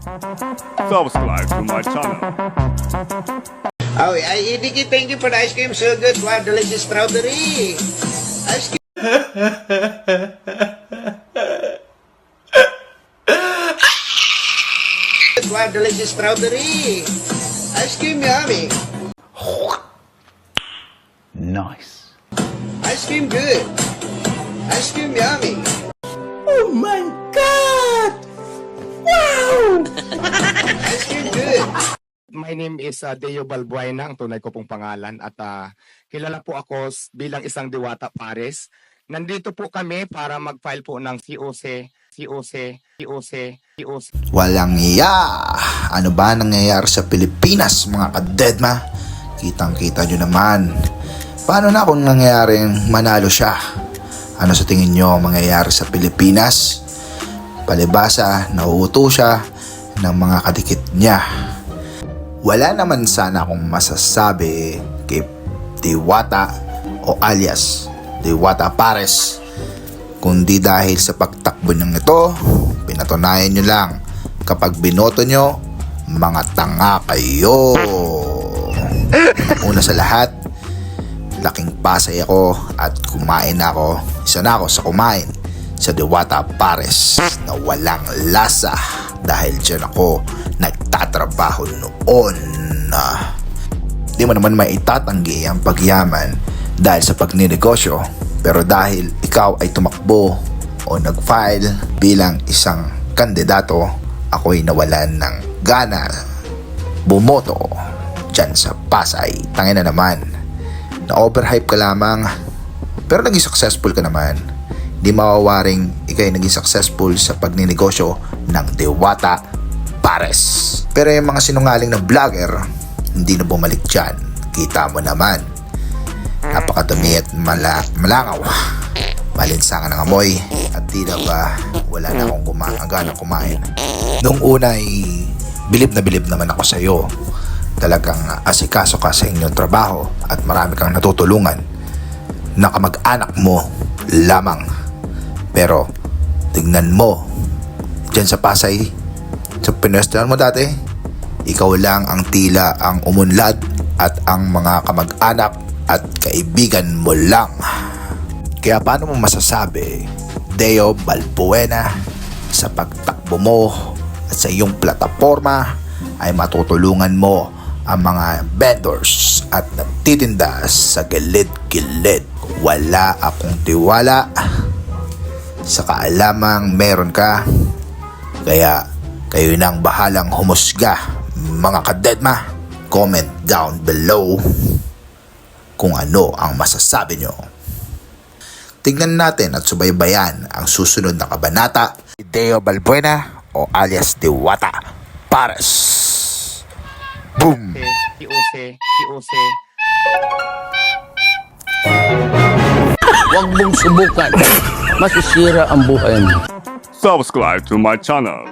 Subscribe to my channel. Oh, I, Idiki, thank you for the ice cream. So good. Wow, delicious strawberry. Ice cream. wow, delicious strawberry. Ice cream yummy. Nice. Ice cream good. Ice cream yummy. Oh my My name is uh, Deo Balbuena, ang tunay ko pong pangalan at ah, kilala po ako bilang isang Diwata Pares. Nandito po kami para mag-file po ng COC, COC, COC, COC. Walang iya. Ano ba nangyayari sa Pilipinas mga kadedma? Kitang kita nyo naman. Paano na kung nangyayaring manalo siya? Ano sa tingin nyo ang mangyayari sa Pilipinas? Palibasa, nauuto siya ng mga kadikit niya. Wala naman sana akong masasabi kay Diwata o alias Diwata Pares kundi dahil sa pagtakbo niyang ito, pinatunayan nyo lang kapag binoto nyo, mga tanga kayo. Una sa lahat, laking pasay ako at kumain ako. Isa na ako sa kumain sa Diwata Pares na walang lasa dahil dyan ako nagtatrabaho noon. Di mo naman maitatanggi ang pagyaman dahil sa pagninegosyo pero dahil ikaw ay tumakbo o nag-file bilang isang kandidato ako'y nawalan ng gana bumoto dyan sa Pasay. Tangin na naman na overhype ka lamang pero naging successful ka naman. Di mawawaring ikay naging successful sa pagninegosyo ng Dewata Pares. Pero yung mga sinungaling na vlogger, hindi na bumalik dyan. Kita mo naman. Napakadumi at mala malangaw. Malinsangan ng amoy at tila ba wala na akong gumagana kumain. Nung una ay bilib na bilib naman ako sa iyo. Talagang asikaso ka sa inyong trabaho at marami kang natutulungan. Nakamag-anak mo lamang. Pero tignan mo, dyan sa Pasay, sa pinwestihan mo dati, ikaw lang ang tila ang umunlad at ang mga kamag-anak at kaibigan mo lang. Kaya paano mo masasabi, Deo Balbuena, sa pagtakbo mo at sa iyong plataforma ay matutulungan mo ang mga vendors at nagtitinda sa gilid-gilid. Wala akong tiwala sa kaalamang meron ka. Kaya kayo nang bahalang humusga mga kadedma. Comment down below kung ano ang masasabi nyo. Tignan natin at subaybayan ang susunod na kabanata. Deo Balbuena o alias Diwata Pares. Boom! COC, COC. Huwag mong subukan. Masisira ang buhay mo. Subscribe to my channel.